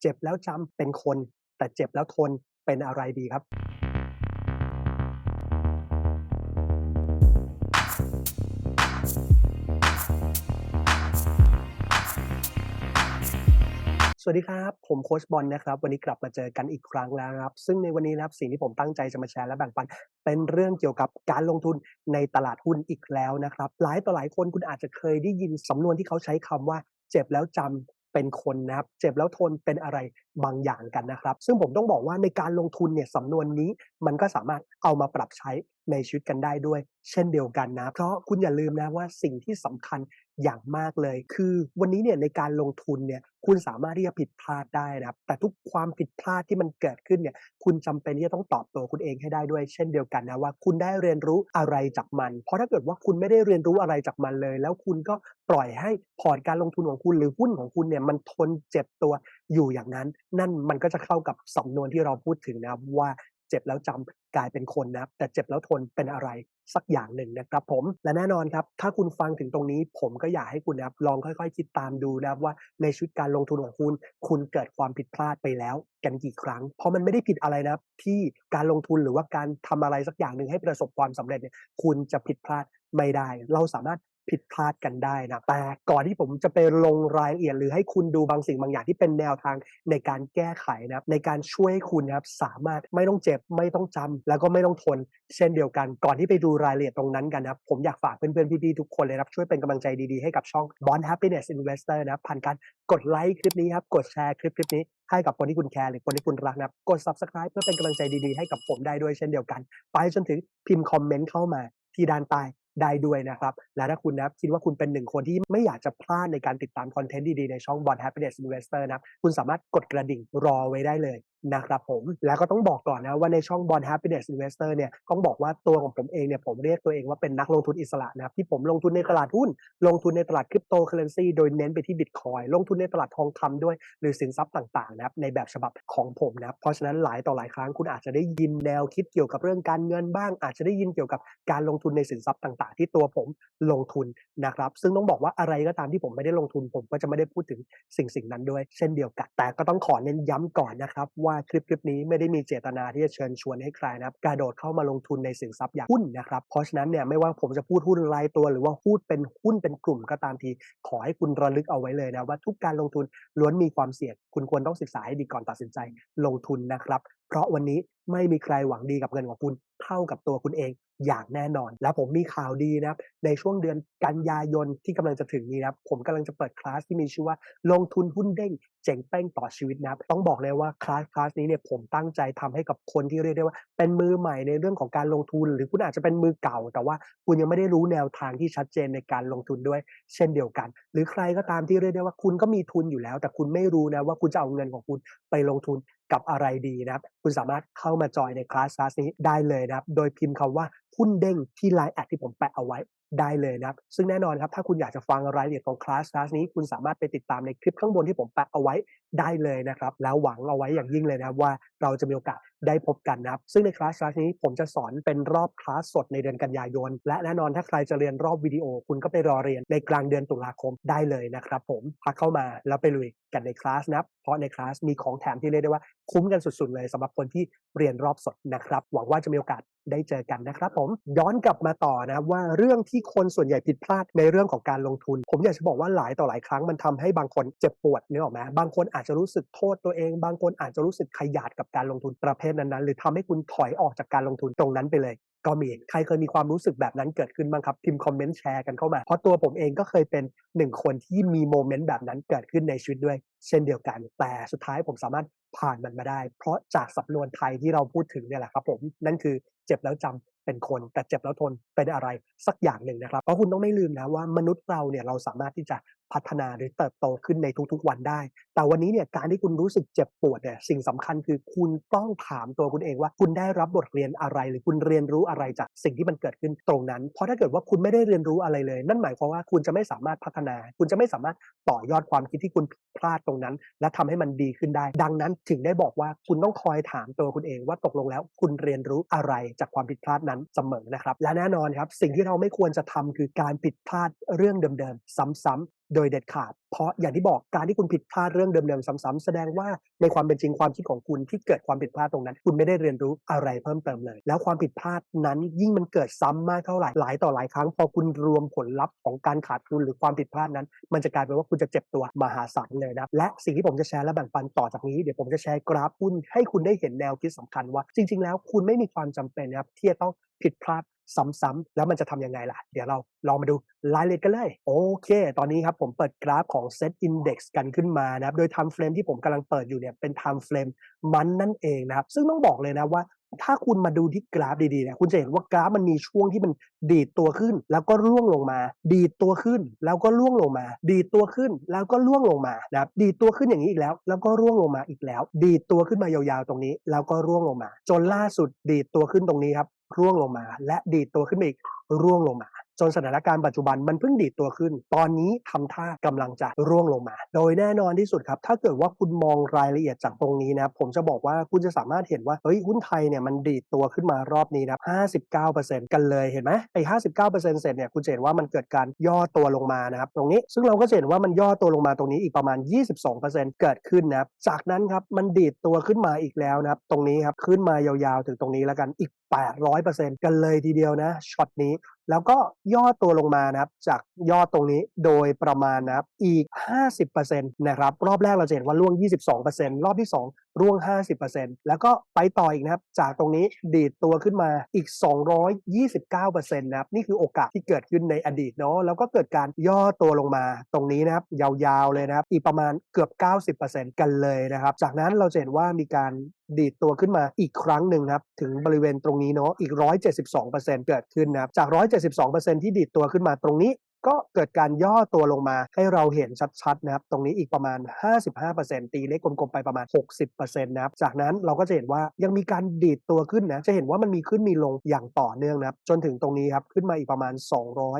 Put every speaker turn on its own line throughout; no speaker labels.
เจ็บแล้วจำเป็นคน แต่เจ็บแล้วทนเป็นอะไรดีครับ สวัสดีครับ ผมโคชบอลนะครับ วันนี้กลับมาเจอกันอีกครั้งแล้วนะครับ ซึ่งในวันนี้นะครับสิ่งที่ผมตั้งใจจะมาแชร์และแบ่งปัน เป็นเรื่องเกี่ยวกับการลงทุนในตลาดหุ้นอีกแล้วนะครับ หลายต่อหลายคนคุณอาจจะเคยได้ยินสำนวนที่เขาใช้คำว่าเจ็บแล้วจำ เป็นคนนะครับ เจ็บแล้วทนเป็นอะไรบางอย่างกันนะครับ ซึ่งผมต้องบอกว่าในการลงทุนเนี่ยสำนวนนี้มันก็สามารถเอามาปรับใช้ในชีวิตกันได้ด้วย เช่นเดียวกันนะ เพราะคุณอย่าลืมนะว่าสิ่งที่สำคัญ อย่างมากเลย คือวันนี้เนี่ยในการลงทุนเนี่ยคุณสามารถที่จะผิดพลาดได้นะครับแต่ทุกความผิดพลาดที่มันเกิดขึ้นเนี่ยคุณจำเป็นที่จะต้องตอบตัวคุณเองให้ได้ด้วย เช่นเดียวกันนะว่าคุณได้เรียนรู้อะไรจากมัน เพราะถ้าเกิดว่าคุณไม่ได้เรียนรู้อะไรจากมันเลย แล้วคุณก็ปล่อยให้พอร์ตการลงทุนของคุณหรือหุ้นของคุณเนี่ยมันทนเจ็บตัวอยู่อย่างนั้น นั่นมันก็จะเข้ากับสำนวนที่เราพูดถึงนะครับว่า เจ็บแล้วจำกลายเป็นคนนะครับ แต่เจ็บแล้วทนเป็นอะไรสักอย่างหนึ่งนะครับผมและแน่นอนครับ ถ้าคุณฟังถึงตรงนี้ ผมก็อยากให้คุณนะครับลองค่อยๆ คิดตามดูนะครับว่าในชีวิตการลงทุนของคุณ คุณเกิดความผิดพลาดไปแล้วกันกี่ครั้ง เพราะมันไม่ได้ผิดอะไรนะครับที่การลงทุนหรือว่าการทำอะไรสักอย่างหนึ่งให้ประสบความสำเร็จเนี่ยคุณจะผิดพลาดไม่ได้ เราสามารถ ผิดพลาดกันได้นะแต่ก่อนที่ผมจะไปลงรายละเอียดหรือให้คุณดูบางสิ่งบางอย่างที่เป็นแนวทางในการแก้ไขนะครับในการช่วยคุณนะครับสามารถไม่ต้องเจ็บไม่ต้องจำแล้วก็ไม่ต้องทน เช่นเดียวกัน ก่อนที่ไปดูรายละเอียดตรงนั้นกันนะครับผมอยากฝากเพื่อนๆพี่ๆทุกคนเลยครับช่วยเป็นกำลังใจดีๆให้กับช่อง Bond Happiness Investor นะครับผ่านการกดไลค์คลิปนี้ครับกดแชร์คลิปคลิปนี้ให้กับคนที่คุณแคร์หรือคนที่คุณรักนะครับกด subscribe เพื่อเป็นกำลังใจดีๆ ให้กับผมได้ด้วยเช่นเดียวกัน ไปจนถึงพิมพ์คอมเมนต์เข้ามาที่ด้านใต้ ได้ด้วยนะครับ และถ้าคุณนะคิดว่าคุณเป็นหนึ่งคนที่ไม่อยากจะพลาดในการติดตามคอนเทนต์ดีๆ ในช่อง Bond Happiness Investor นะครับคุณสามารถกดกระดิ่งรอไว้ได้เลย นะครับผมแล้วก็ต้องบอกก่อนนะว่าในช่อง Bond Happiness Investor เนี่ยต้องบอกว่าตัวของผมเองเนี่ยผมเรียกตัวเองว่าเป็นนักลงทุนอิสระนะครับที่ผมลงทุนในตลาดหุ้น ลงทุนในตลาดคริปโตเคอเรนซีโดยเน้นไปที่บิตคอยลงทุนในตลาดทองคำด้วย หรือสินทรัพย์ต่างๆนะครับในแบบฉบับของผมนะครับเพราะฉะนั้นหลายต่อหลายครั้งคุณอาจจะได้ยินแนวคิดเกี่ยวกับเรื่องการเงินบ้าง อาจจะได้ยินเกี่ยวกับการลงทุนในสินทรัพย์ต่าง ๆ ที่ตัวผมลงทุนนะครับซึ่งต้องบอกว่าอะไรก็ตามที่ผมไม่ได้ลงทุน ผมก็จะไม่ได้พูดถึงสิ่งสิ่งนั้นด้วย เช่นเดียวกัน แต่ก็ต้องขอเน้นย้ำก่อนนะครับวว่าคลิปคลิปนี้ไม่ได้มีเจตนาที่จะเชิญชวนให้ใครนะครับกระโดดเข้ามาลงทุนในสินทรัพย์อย่างหุ้นนะครับเพราะฉะนั้นเนี่ยไม่ว่าผมจะพูดหุ้นรายตัว หรือว่าพูดเป็นหุ้นเป็นกลุ่มก็ตามที ขอให้คุณระลึกเอาไว้เลยนะว่าทุกการลงทุนล้วนมีความเสี่ยง คุณควรต้องศึกษาให้ดีก่อนตัดสินใจลงทุนนะครับ เพราะวันนี้ไม่มีใครหวังดีกับเงินของคุณเท่ากับตัวคุณเอง อย่างแน่นอน แล้วผมมีข่าวดีนะครับในช่วงเดือนกันยายนที่กำลังจะถึงนี้นะครับผมกำลังจะเปิดคลาสที่มีชื่อว่าลงทุนหุ้นเด้งเจ๋งเป้งต่อชีวิตนะครับต้องบอกเลยว่าคลาสคลาสนี้เนี่ยผมตั้งใจทำให้กับคนที่เรียกได้ว่า เป็นมือใหม่ในเรื่องของการลงทุน หรือคุณอาจจะเป็นมือเก่า แต่ว่าคุณยังไม่ได้รู้แนวทางที่ชัดเจนในการลงทุนด้วยเช่นเดียวกัน หรือใครก็ตามที่เรียกได้ว่าคุณก็มีทุนอยู่แล้ว แต่คุณไม่รู้นะว่าคุณจะเอาเงินของคุณไปลงทุน กับอะไรดีนะครับ คุณสามารถเข้ามาจอยในคลาสคลาสนี้ได้เลยนะครับ โดยพิมพ์คำว่าหุ้นเด้งที่ไลน์แอดที่ผมแปะเอาไว้ ได้เลยนะครับ ซึ่งแน่นอนครับ ถ้าคุณอยากจะฟังรายละเอียดของคลาสคลาสนี้ คุณสามารถไปติดตามในคลิปข้างบนที่ผมแปะเอาไว้ได้เลยนะครับ แล้วหวังเอาไว้อย่างยิ่งเลยนะครับว่าเราจะมีโอกาสได้พบกันนะครับ ซึ่งในคลาสคลาสนี้ผมจะสอนเป็นรอบคลาสสดในเดือนกันยายน และแน่นอนถ้าใครจะเรียนรอบวิดีโอ คุณก็ไปรอเรียนในกลางเดือนตุลาคมได้เลยนะครับผมพักเข้ามาแล้วไปลุยกันในคลาสนะครับ เพราะในคลาสมีของแถมที่เรียกได้ว่าคุ้มกันสุดๆเลยสำหรับคนที่เรียนรอบสดนะครับ หวังว่าจะมีโอกาสได้เจอกันนะครับ ผมย้อนกลับมาต่อนะว่าเรื่องที่ที่คนส่วนใหญ่ผิดพลาดในเรื่องของการลงทุน ผมอยากจะบอกว่าหลายต่อหลายครั้งมันทำให้บางคนเจ็บปวดเนึกออไหมบางคนอาจจะรู้สึกโทษตัวเอง บางคนอาจจะรู้สึกขยาดกับการลงทุนประเภทนั้นๆ หรือทำให้คุณถอยออกจากการลงทุนตรงนั้นไปเลยก็มีใครเคยมีความรู้สึกแบบนั้นเกิดขึ้นบ้างครับพิมพ์คอมเมนต์แชร์กันเข้ามา เพราะตัวผมเองก็เคยเป็นหนึ่งคนที่มีโมเมนต์แบบนั้นเกิดขึ้นในชีวิตด้วย เช่นเดียวกัน แต่สุดท้ายผมสามารถผ่านมันมาได้ เพราะจากสำนวนไทยที่เราพูดถึงเนี่ยแหละครับผมนั่นคือ เจ็บแล้วจำเป็นคน แต่เจ็บแล้วทนเป็นอะไรสักอย่างหนึ่งนะครับเพราะคุณต้องไม่ลืมนะว่ามนุษย์เราเนี่ยเราสามารถที่จะพัฒนาหรือเติบโตขึ้นในทุกๆวันได้ แต่วันนี้เนี่ยการที่คุณรู้สึกเจ็บปวดเนี่ยสิ่งสำคัญคือคุณต้องถามตัวคุณเองว่า คุณได้รับบทเรียนอะไร หรือคุณเรียนรู้อะไรจากสิ่งที่มันเกิดขึ้นตรงนั้น เพราะถ้าเกิดว่าคุณไม่ได้เรียนรู้อะไรเลย นั่นหมายความว่าคุณจะไม่สามารถพัฒนา คุณจะไม่สามารถต่อยอดความคิดที่คุณ พลาดตรงนั้น และทำให้มันดีขึ้นได้ ดังนั้นถึงได้บอกว่าคุณต้องคอยถามตัวคุณเองว่าตกลงแล้ว คุณเรียนรู้อะไรจากความผิดพลาดนั้นเสมอนะครับ และแน่นอนครับสิ่งที่เราไม่ควรจะทำคือการผิดพลาดเรื่องเดิมๆซ้ำโดยเด็ดขาดเพราะอย่างที่บอกการที่คุณผิดพลาดเรื่องเดิมๆซ้ำๆแสดงว่าในความเป็นจริงความคิดของคุณที่เกิดความผิดพลาดตรงนั้น คุณไม่ได้เรียนรู้อะไรเพิ่มเติมเลย แล้วความผิดพลาดนั้นยิ่งมันเกิดซ้ำมากเท่าไหร่หลายต่อหลายครั้ง พอคุณรวมผลลัพธ์ของการขาดทุนหรือความผิดพลาดนั้น มันจะกลายเป็นว่าคุณจะเจ็บตัวมหาศาลเลยนะและสิ่งที่ผมจะแชร์และแบ่งปันต่อจากนี้เดี๋ยวผมจะแชร์กราฟหุ้นให้คุณได้เห็นแนวคิดสำคัญว่า จริง ๆ แล้วคุณไม่มีความจำเป็นนะครับที่จะต้องผิดพลาด ซ้ำๆแล้วมันจะทำยังไงล่ะ เดี๋ยวเราลองมาดูรายละเอียดกันเลย โอเค ตอนนี้ครับผมเปิดกราฟของ Set Index กันขึ้นมานะครับ โดย time frame ที่ผมกำลังเปิดอยู่เนี่ยเป็น time frame มันนั่นเองนะครับ ซึ่งต้องบอกเลยนะว่าถ้าคุณมาดูที่กราฟดีๆเนี่ยคุณจะเห็นว่ากราฟมันมีช่วงที่มันดีดตัวขึ้น แล้วก็ร่วงลงมา ดีดตัวขึ้น แล้วก็ร่วงลงมา ดีดตัวขึ้น แล้วก็ร่วงลงมานะครับดีดตัวขึ้นอย่างนี้อีกแล้ว แล้วก็ร่วงลงมาอีกแล้ว ดีดตัวขึ้นมายาวๆตรงนี้ แล้วก็ร่วงลงมา จนล่าสุดดีดตัวขึ้นตรงนี้ครับ ร่วงลงมา และดีดตัวขึ้นมาอีกร่วงลงมา จนสถานการณ์ปัจจุบันมันเพิ่งดีดตัวขึ้น ตอนนี้ทำท่ากำลังจะร่วงลงมา โดยแน่นอนที่สุดครับ ถ้าเกิดว่าคุณมองรายละเอียดจากตรงนี้นะผมจะบอกว่าคุณจะสามารถเห็นว่าเฮ้ยหุ้นไทยเนี่ยมันดีดตัวขึ้นมารอบนี้นะ59%กันเลยเห็นไหมไอ้59%เสร็จเนี่ยคุณจะเห็นว่ามันเกิดการย่อตัวลงมานะครับตรงนี้ซึ่งเราก็จะเห็นว่ามันย่อตัวลงมาตรงนี้อีกประมาณ 22%เกิดขึ้นนะครับจากนั้นครับมันดีดตัวขึ้นมาอีกแล้วนะครับตรงนี้ครับขึ้นมายาวๆถึงตรงนี้แล้วกันอีก800%กันเลยทีเดียวนะช็อตนี้ แล้วก็ย่อตัวลงมานะครับ จากยอดตรงนี้โดยประมาณนะครับอีก 50%นะครับ รอบแรกเราจะเห็นว่าร่วง 22%รอบที่ 2 ร่วง 50%แล้วก็ไปต่ออีกนะครับ จากตรงนี้ดีดตัวขึ้นมาอีก 229%นะครับนี่คือโอกาสที่เกิดขึ้นในอดีตเนาะแล้วก็เกิดการย่อตัวลงมาตรงนี้นะครับยาวๆเลยนะครับ อีกประมาณเกือบ 90%กันเลยนะครับ จากนั้นเราจะเห็นว่ามีการดีดตัวขึ้นมาอีกครั้งหนึ่งครับ ถึงบริเวณตรงนี้เนาะอีก 172%เกิดขึ้นนะครับจาก 172%ที่ดีดตัวขึ้นมาตรงนี้ ก็เกิดการย่อตัวลงมาให้เราเห็นชัดๆนะครับตรงนี้อีกประมาณ 55%ตีเลขกลมๆไปประมาณ 60%นะครับจากนั้นเราก็จะเห็นว่ายังมีการดีดตัวขึ้นนะจะเห็นว่ามันมีขึ้นมีลงอย่างต่อเนื่องนะครับจนถึงตรงนี้ครับขึ้นมาอีกประมาณ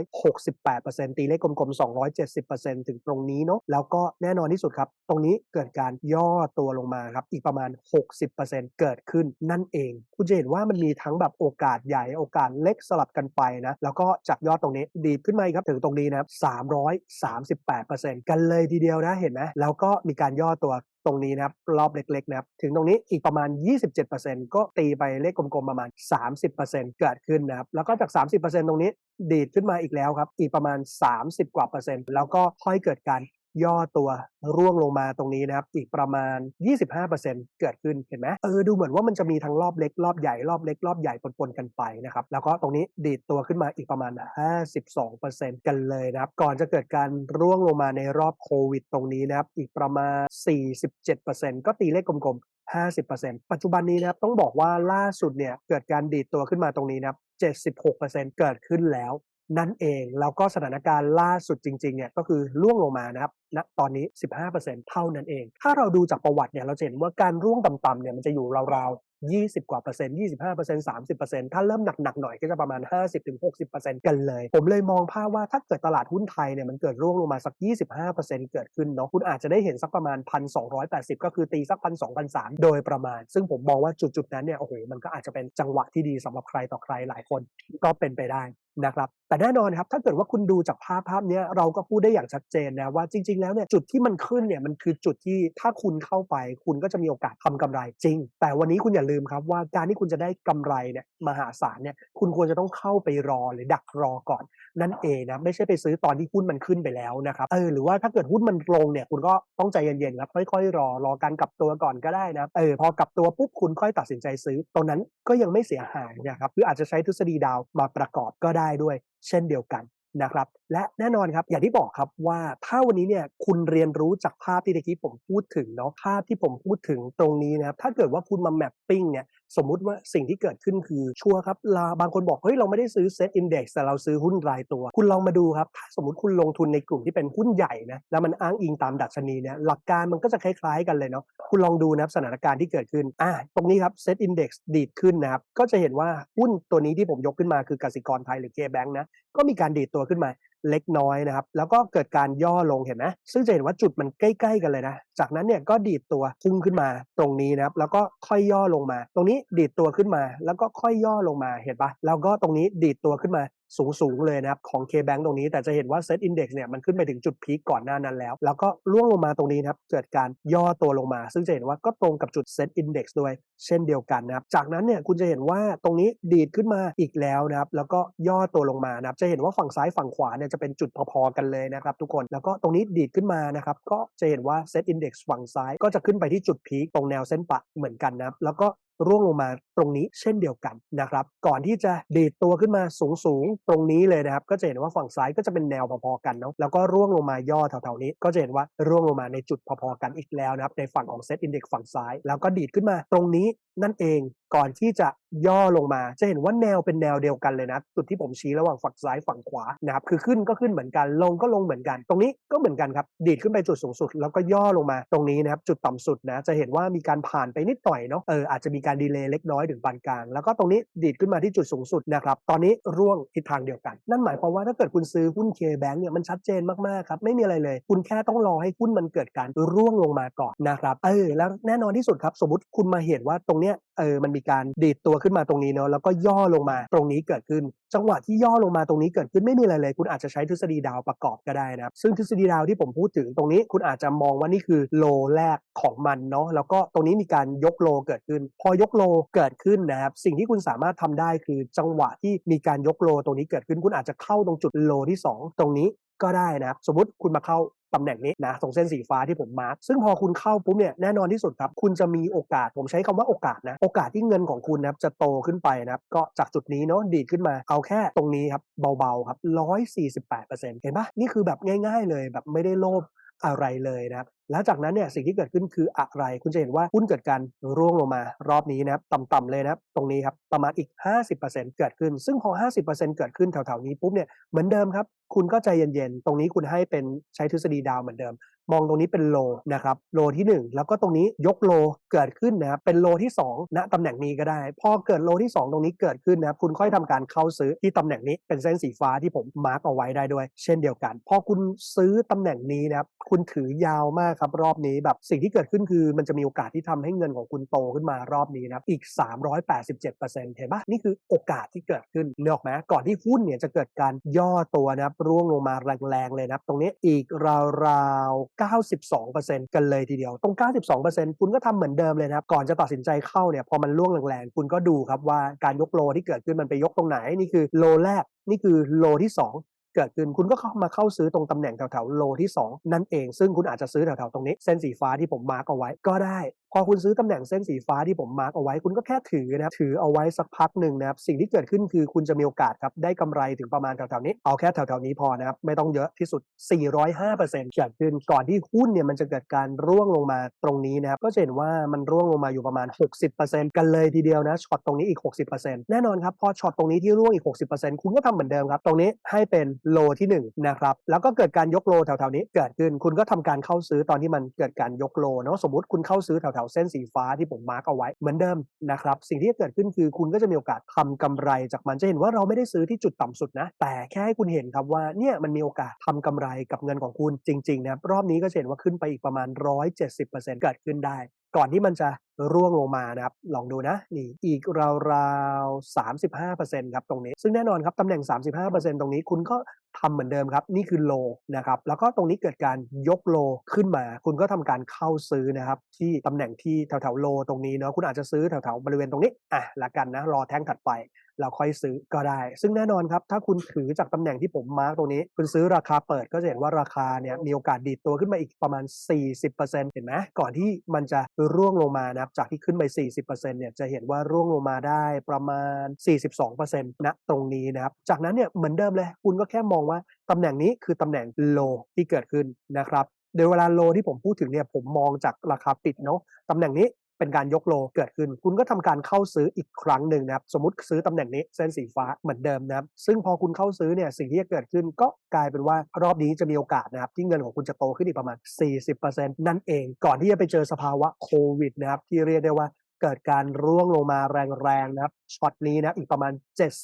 268%ตีเลขกลมๆ 270%ถึงตรงนี้เนาะแล้วก็แน่นอนที่สุดครับตรงนี้เกิดการย่อตัวลงมาครับอีกประมาณ 60%เกิดขึ้นนั่นเอง คุณจะเห็นว่ามันมีทั้งแบบโอกาสใหญ่โอกาสเล็กสลับกันไปนะแล้วก็จากยอดตรงนี้ดีดขึ้นมาอีกครับถึงตรงนี้นะครับ338%กันเลยทีเดียวนะเห็นไหมแล้วก็มีการย่อตัวตรงนี้นะครับรอบเล็กๆนะครับถึงตรงนี้อีกประมาณ 27%ก็ตีไปเลขกลมๆประมาณ 30%เกิดขึ้นนะครับแล้วก็จาก 30%ตรงนี้ดีดขึ้นมาอีกแล้วครับอีกประมาณ 30 กว่าเปอร์เซ็นต์แล้วก็ค่อยเกิดการ ย่อตัวร่วงลงมาตรงนี้นะครับ อีกประมาณ 25%เกิดขึ้นเห็นไหมเออดูเหมือนว่ามันจะมีทั้งรอบเล็กรอบใหญ่รอบเล็กรอบใหญ่ปนๆกันไปนะครับ แล้วก็ตรงนี้ดีดตัวขึ้นมาอีกประมาณ 52%กันเลยนะครับ ก่อนจะเกิดการร่วงลงมาในรอบโควิด ตรงนี้นะครับ อีกประมาณ 47%ก็ตีเลขกลมๆ50%ปัจจุบันนี้นะครับต้องบอกว่าล่าสุดเนี่ยเกิดการดีดตัวขึ้นมาตรงนี้นะครับ76%เกิดขึ้นแล้ว นั่นเอง แล้วก็สถานการณ์ล่าสุดจริงๆเนี่ยก็คือล่วงลงมานะครับณตอนนี้ 15%เท่านั้นเอง ถ้าเราดูจากประวัติเนี่ยเราจะเห็นว่าการร่วงต่ำๆเนี่ยมันจะอยู่ราวๆ 20 กว่าเปอร์เซ็นต์25% 30%ถ้าเริ่มหนักๆหน่อยก็จะประมาณ 50-60%กันเลย ผมเลยมองภาพว่าถ้าเกิดตลาดหุ้นไทยเนี่ยมันเกิดร่วงลงมาสัก 25%เซ็นต์เกิดขึ้นเนาะคุณอาจจะได้เห็นสักประมาณ 1,280 ก็คือตีสัก 1,200-1,300โดยประมาณ ซึ่งผมมองว่าจุดๆนั้นเนี่ยโอ้โหมันก็อาจจะเป็นจังหวะที่ดีสำหรับใครต่อใครหลายคนก็เป็นไปได้นะครับแต่แน่นอนครับถ้าเกิดว่าคุณดูจากภาพภาพนี้เราก็พูดได้อย่างชัดเจนนะว่าจริงๆแล้วเนี่ยจุดที่มันขึ้นเนี่ยมันคือจุดที่ถ้าคุณเข้าไป คุณก็จะมีโอกาสทำกำไรจริง แต่วันนี้คุณอย่าลืมครับว่าการที่คุณจะได้กำไรเนี่ยมหาศาลเนี่ยคุณควรจะต้องเข้าไปรอหรือดักรอก่อน นั่นเองนะไม่ใช่ไปซื้อตอนที่หุ้นมันขึ้นไปแล้วนะครับเออหรือว่าถ้าเกิดหุ้นมันลงเนี่ยคุณก็ต้องใจเย็นๆครับค่อยๆรอรอการกลับตัวก่อนก็ได้นะเออพอกลับตัวปุ๊บคุณค่อยตัดสินใจซื้อตรงนั้นก็ยังไม่เสียหายนะครับหรืออาจจะใช้ทฤษฎีดาวมาประกอบก็ได้ด้วย เช่นเดียวกันนะครับ และแน่นอนครับอย่างที่บอกครับว่าถ้าวันนี้เนี่ยคุณเรียนรู้จากภาพที่ตะกี้ผมพูดถึงเนาะภาพที่ผมพูดถึงตรงนี้นะครับถ้าเกิดว่าคุณมาแมปปิ้งเนี่ยสมมุติว่าสิ่งที่เกิดขึ้นคือชัวร์ครับลาบางคนบอกเฮ้ยเราไม่ได้ซื้อเซ็ตอินเดี x แต่เราซื้อหุ้นรายตัว คุณลองมาดูครับ ถ้าสมมติคุณลงทุนในกลุ่มที่เป็นหุ้นใหญ่นะแล้วมันอ้างอิงตามดัชนีเนี่ยหลักการมันก็จะคล้ายๆกันเลยเนาะคุณลองดูนะครับสถานการณ์ที่เกิดขึ้นอ่าตรงนี้ครับเซ็ตอินดี x ดีดขึ้นนะครับก็จะเห็นว่าหุ้นตัวนี้ที่ผมยกขึ้นมาคือกสิกรไทยหรือ K-Bank นะก็มีการดีดตัวขึ้นมาเล็กน้อยนะครับ แล้วก็เกิดการย่อลงเห็นไหมซึ่งจะเห็นว่าจุดมันใกล้ ๆ กันเลยนะ จากนั้นเนี่ยก็ดีดตัวพุ่งขึ้นมาตรงนี้นะครับ แล้วก็ค่อยย่อลงมา ตรงนี้ดีดตัวขึ้นมา แล้วก็ค่อยย่อลงมาเห็นปะแล้วก็ตรงนี้ดีดตัวขึ้นมา สูงๆเลยนะครับของ KBank ตรงนี้แต่จะเห็นว่า Set Index เนี่ยมันขึ้นไปถึงจุดพีคก่อนหน้านั้นแล้ว แล้วก็ร่วงลงมาตรงนี้นะครับเกิดการย่อตัวลงมา ซึ่งจะเห็นว่าก็ตรงกับจุด Set Index ด้วยเช่นเดียวกันนะครับ จากนั้นเนี่ยคุณจะเห็นว่าตรงนี้ดีดขึ้นมาอีกแล้วนะครับ แล้วก็ย่อตัวลงมานะครับ จะเห็นว่าฝั่งซ้ายฝั่งขวาเนี่ยจะเป็นจุดพอๆกันเลยนะครับทุกคน แล้วก็ตรงนี้ดีดขึ้นมานะครับ ก็จะเห็นว่า Set Index ฝั่งซ้ายก็จะขึ้นไปที่จุดพีคตรงแนวเส้นปะเหมือนกันนะครับ แล้วก็ ร่วงลงมาตรงนี้เช่นเดียวกันนะครับ ก่อนที่จะดีดตัวขึ้นมาสูงๆตรงนี้เลยนะครับ ก็จะเห็นว่าฝั่งซ้ายก็จะเป็นแนวพอๆกันเนาะแล้วก็ร่วงลงมาย่อแถวๆนี้ ก็จะเห็นว่าร่วงลงมาในจุดพอๆกันอีกแล้วนะครับในฝั่งของเซตอินเด็กซ์ฝั่งซ้าย แล้วก็ดีดขึ้นมาตรงนี้ นั่นเองก่อนที่จะย่อลงมา จะเห็นว่าแนวเป็นแนวเดียวกันเลยนะจุดที่ผมชี้ระหว่างฝั่งซ้ายฝั่งขวานะครับคือขึ้นก็ขึ้นเหมือนกันลงก็ลงเหมือนกัน ตรงนี้ก็เหมือนกันครับดีดขึ้นไปจุดสูงสุด แล้วก็ย่อลงมาตรงนี้นะครับจุดต่ำสุดนะจะเห็นว่ามีการผ่านไปนิดหน่อยเนาะเอออาจจะมีการดีเลย์เล็กน้อยถึงปานกลางแล้วก็ตรงนี้ดีดขึ้นมาที่จุดสูงสุดนะครับตอนนี้ร่วงทิศทางเดียวกัน นั่นหมายความว่าถ้าเกิดคุณซื้อหุ้น K-Bank เนี่ยมันชัดเจนมากๆครับไม่มีอะไรเลย คุณแค่ต้องรอให้หุ้นมันเกิดการร่วงลงมาก่อนนะครับเออแล้วแน่นอนที่สุดครับสมมติคุณมาเห็นว่าตรงเนี้ยเออมันมีการดีดตัวขึ้นมาตรงนี้เนาะแล้วก็ย่อลงมาตรงนี้เกิดขึ้น จังหวะที่ย่อลงมาตรงนี้เกิดขึ้นไม่มีอะไรเลย คุณอาจจะใช้ทฤษฎีดาวประกอบก็ได้นะซึ่งทฤษฎีดาวที่ผมพูดถึงตรงนี้คุณอาจจะมองว่านี่คือโลแรกของมันเนาะแล้วก็ตรงนี้มีการยกโลเกิดขึ้น พอยกโลเกิดขึ้นนะครับสิ่งที่คุณสามารถทำได้คือจังหวะที่มีการยกโลตรงนี้เกิดขึ้น คุณอาจจะเข้าตรงจุดโลที่ 2 ตรงนี้ก็ได้นะครับสมมติคุณมาเข้า ตำแหน่งนี้นะตรงเส้นสีฟ้าที่ผมมาร์กซึ่งพอคุณเข้าปุ๊บเนี่ยแน่นอนที่สุดครับ คุณจะมีโอกาสผมใช้คำว่าโอกาสนะ โอกาสที่เงินของคุณนะครับจะโตขึ้นไปนะครับก็จากจุดนี้เนาะดีดขึ้นมาเอาแค่ตรงนี้ครับเบาๆครับ148%เห็นปะนี่คือแบบง่าย ๆ เลยแบบไม่ได้โลภอะไรเลยนะครับ แล้วจากนั้นเนี่ยสิ่งที่เกิดขึ้นคืออะไร คุณจะเห็นว่าหุ้นเกิดการร่วงลงมารอบนี้นะครับต่ำๆเลยนะครับตรงนี้ครับประมาณอีก 50%เกิดขึ้น ซึ่งพอ 50%เกิดขึ้นแถวๆนี้ปุ๊บเนี่ยเหมือนเดิมครับคุณก็ใจเย็นๆ ตรงนี้คุณให้เป็นใช้ทฤษฎีดาวเหมือนเดิม มองตรงนี้เป็นโลนะครับ โลที่ 1 แล้วก็ตรงนี้ยกโลเกิดขึ้นนะครับ เป็นโลที่2ณตำแหน่งนี้ก็ได้ พอเกิดโลที่ 2 ตรงนี้เกิดขึ้นนะครับ คุณค่อยทำการเข้าซื้อที่ตำแหน่งนี้ เป็นเส้นสีฟ้าที่ผมมาร์กเอาไว้ได้ด้วย เช่นเดียวกัน พอคุณซื้อตำแหน่งนี้นะครับ คุณถือยาวมากครับรอบนี้แบบสิ่งที่เกิดขึ้นคือมันจะมีโอกาสที่ทำให้เงินของคุณโตขึ้นมารอบนี้นะครับอีก 387%เห็นปะนี่คือโอกาสที่เกิดขึ้นเนอกไหมก่อนที่หุ้นเนี่ยจะเกิดการย่อตัวนะครับร่วงลงมาแรงๆเลยนะครับตรงนี้อีกราวๆ 92%กันเลยทีเดียว ตรง 92%คุณก็ทำเหมือนเดิมเลยนะครับก่อนจะตัดสินใจเข้าเนี่ยพอมันล่วงแรงๆคุณก็ดูครับว่าการยกโลที่เกิดขึ้นมันไปยกตรงไหนนี่คือโลแรกนี่คือโลที่ 2 เกิดขึ้น คุณก็เข้ามาเข้าซื้อตรงตำแหน่งแถวๆโลที่ 2 นั่นเอง ซึ่งคุณอาจจะซื้อแถวๆตรงนี้เส้นสีฟ้าที่ผมมาร์กเอาไว้ก็ได้พอคุณซื้อตำแหน่งเส้นสีฟ้าที่ผมมาร์กเอาไว้ คุณก็แค่ถือนะครับถือเอาไว้สักพักหนึ่งนะครับสิ่งที่เกิดขึ้นคือคุณจะมีโอกาสครับได้กำไรถึงประมาณแถวๆนี้ เอาแค่แถวๆนี้พอนะครับไม่ต้องเยอะที่สุด 405%เกิดขึ้นก่อนที่หุ้นเนี่ยมันจะเกิดการร่วงลงมาตรงนี้นะครับก็จะเห็นว่ามันร่วงลงมาอยู่ประมาณ 60%กันเลยทีเดียวนะช็อตตรงนี้อีก 60%แน่นอนครับพอช็อตตรงนี้ที่ร่วงอีก 60%คุณก็ทำเหมือนเดิมครับตรงนี้ให้เป็นโลที่1นะครับแล้วก็เกิดการยกโลแถวๆนี้เกิดขึ้น คุณก็ทำการเข้าซื้อตอนที่มันเกิดการยกโลเนาะสมมติคุณเข้าซื้อแถวๆเส้นสีฟ้าที่ผมมาร์กเอาไว้เหมือนเดิมนะครับสิ่งที่จะเกิดขึ้นคือคุณก็จะมีโอกาสทำกำไรจากมันจะเห็นว่าเราไม่ได้ซื้อที่จุดต่ำสุดนะ แต่แค่ให้คุณเห็นครับว่าเนี่ยมันมีโอกาสทำกำไรกับเงินของคุณจริงๆนะครับรอบนี้ก็จะเห็นว่าขึ้นไปอีกประมาณ 170%เกิดขึ้นได้ ก่อนที่มันจะร่วงลงมานะครับ ลองดูนะ นี่ อีกราวๆ 35%ครับตรงนี้ ซึ่งแน่นอนครับ ตำแหน่ง 35%ตรงนี้ คุณก็ ทำเหมือนเดิมครับ นี่คือโลนะครับแล้วก็ตรงนี้เกิดการยกโลขึ้นมา คุณก็ทำการเข้าซื้อนะครับที่ตำแหน่งที่แถวๆโลตรงนี้เนาะคุณอาจจะซื้อแถวๆบริเวณตรงนี้อะละกันนะรอแท่งถัดไปเราค่อยซื้อก็ได้ ซึ่งแน่นอนครับ ถ้าคุณถือจากตำแหน่งที่ผมมาร์กตรงนี้ คุณซื้อราคาเปิดก็จะเห็นว่าราคาเนี่ยมีโอกาสดีดตัวขึ้นมาอีกประมาณ 40%เห็นไหมก่อนที่มันจะร่วงลงมานะครับ จากที่ขึ้นไป 40%เนี่ยจะเห็นว่าร่วงลงมาได้ประมาณ 42%ณตรงนี้นะครับ จากนั้นเนี่ยเหมือนเดิมเลย คุณก็แค่มองว่าตำแหน่งนี้คือตำแหน่งโลที่เกิดขึ้นนะครับโดยเวลาโลที่ผมพูดถึงเนี่ยผมมองจากราคาปิดเนาะตำแหน่งนี้เป็นการยกโลเกิดขึ้น คุณก็ทำการเข้าซื้ออีกครั้งหนึ่งนะครับ สมมติซื้อตำแหน่งนี้เส้นสีฟ้าเหมือนเดิมนะครับ ซึ่งพอคุณเข้าซื้อเนี่ยสิ่งที่จะเกิดขึ้นก็กลายเป็นว่ารอบนี้จะมีโอกาสนะครับ ที่เงินของคุณจะโตขึ้นอีกประมาณ 40%นั่นเอง ก่อนที่จะไปเจอสภาวะโควิดนะครับที่เรียกได้ว่า เกิดการร่วงลงมาแรงๆนะครับช็อตนี้นะอีกประมาณ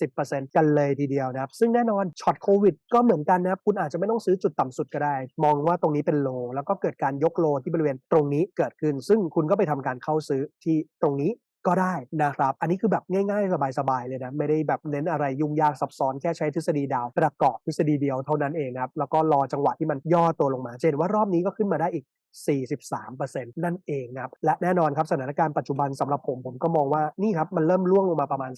70%กันเลยทีเดียวนะครับ ซึ่งแน่นอนช็อตโควิดก็เหมือนกันนะครับ คุณอาจจะไม่ต้องซื้อจุดต่ำสุดก็ได้ มองว่าตรงนี้เป็นโล แล้วก็เกิดการยกโลที่บริเวณตรงนี้เกิดขึ้น ซึ่งคุณก็ไปทำการเข้าซื้อที่ตรงนี้ก็ได้นะครับ อันนี้คือแบบง่ายๆ สบายๆ เลยนะ ไม่ได้แบบเน้นอะไรยุ่งยากซับซ้อน แค่ใช้ทฤษฎีดาวประกอบทฤษฎีเดียวเท่านั้นเองนะครับ แล้วก็รอจังหวะที่มันย่อตัวลงมาเห็นว่ารอบนี้ก็ขึ้นมาได้อีก 43%นั่นเองนะครับ และแน่นอนครับสถานการณ์ปัจจุบันสำหรับผม ผมก็มองว่านี่ครับมันเริ่มร่วงลงมาประมาณ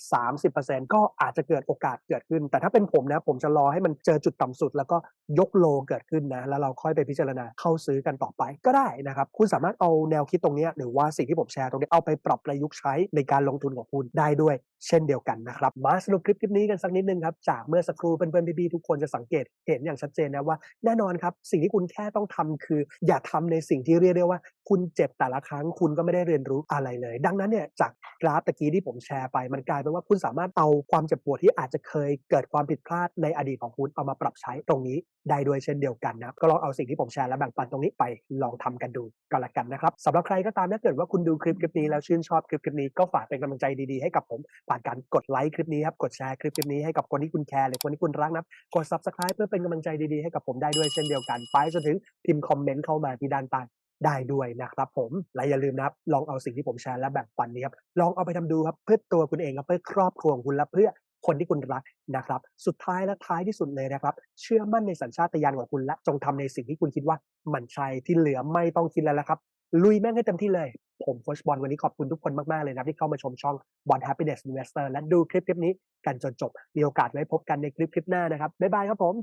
30%ก็อาจจะเกิดโอกาสเกิดขึ้น แต่ถ้าเป็นผมนะผมจะรอให้มันเจอจุดต่ำสุด แล้วก็ยกโลเกิดขึ้นนะแล้วเราค่อยไปพิจารณาเข้าซื้อกันต่อไปก็ได้นะครับคุณสามารถเอาแนวคิดตรงนี้หรือว่าสิ่งที่ผมแชร์ตรงนี้เอาไปปรับประยุกต์ใช้ในการลงทุนของคุณได้ด้วยเช่นเดียวกันนะครับ มาสรุปคลิปคลิปนี้กันสักนิดนึงครับ จากเมื่อสักครู่เพื่อนๆพี่ๆทุกคนจะสังเกตเห็นอย่างชัดเจนนะว่า แน่นอนครับ สิ่งที่คุณแค่ต้องทำคือ อย่าทำในสิ่งที่เรียกได้ว่า คุณเจ็บแต่ละครั้งคุณก็ไม่ได้เรียนรู้อะไรเลย ดังนั้นเนี่ยจากกราฟตะกี้ที่ผมแชร์ไป มันกลายเป็นว่าคุณสามารถเอาความเจ็บปวดที่อาจจะเคยเกิดความผิดพลาดในอดีตของคุณเอามาปรับใช้ตรงนี้ได้ด้วยเช่นเดียวกันนะก็ลองเอาสิ่งที่ผมแชร์และแบ่งปันตรงนี้ไปลองทำกันดูก็แล้วกันนะครับสำหรับใครก็ตามถ้าเกิดว่าคุณดูคลิปคลิปนี้แล้วชื่นชอบคลิปคลิปนี้ก็ฝากเป็นกำลังใจดีๆให้กับผมผ่านการกดไลค์คลิปนี้ครับกดแชร์คลิปคลิปนี้ให้กับคนที่คุณแคร์หรือคนที่คุณรักนะกด subscribe เพื่อเป็นกำลังใจดีๆให้กับผมได้ด้วยเช่นเดียวกัน ไปจนถึงพิมพ์คอมเมนต์เข้ามาที่ด้านใต้ ได้ด้วยนะครับผมและอย่าลืมนะครับลองเอาสิ่งที่ผมแชร์และแบ่งปันนี้ครับลองเอาไปทำดูครับเพื่อตัวคุณเองครับเพื่อครอบครัวของคุณและเพื่อคนที่คุณรักนะครับ สุดท้ายและท้ายที่สุดเลยนะครับ เชื่อมั่นในสัญชาตญาณของคุณและจงทำในสิ่งที่คุณคิดว่ามันใช่ที่เหลือไม่ต้องคิดแล้วละครับ ลุยแม่งให้เต็มที่เลย ผมโคชบอลวันนี้ขอบคุณทุกคนมาก ๆ เลยนะที่เข้ามาชมช่อง Bond Happiness Investor และดูคลิปคลิปนี้กันจนจบมีโอกาสไว้พบกันในคลิปคลิปหน้านะครับบ๊ายบายครับผม